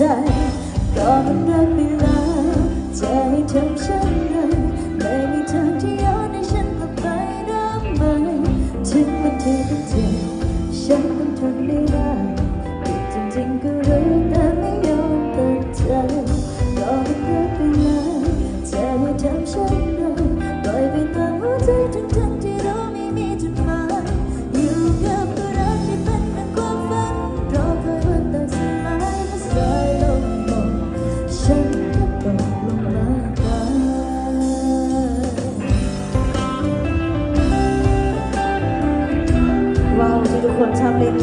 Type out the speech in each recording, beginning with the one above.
ใจก็มันเรักไปแล้วจะให้ทำฉันนั้นไม่มีทางที่ย้อนให้ฉันกลับไปได้ไหมถึงมันที่ต้องเจ็บฉันต้องทนไม่ได้ เล่น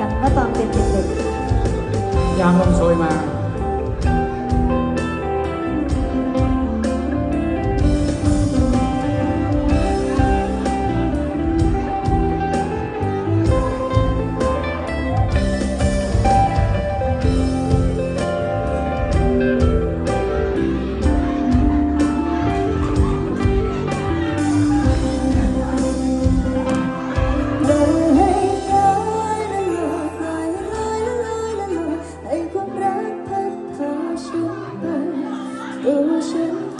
กันเมื่อตอนเป็นเด็กๆยามลมโชยมา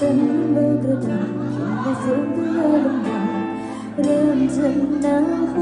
뜬 물들다 김내 속을 넘어 름진 나후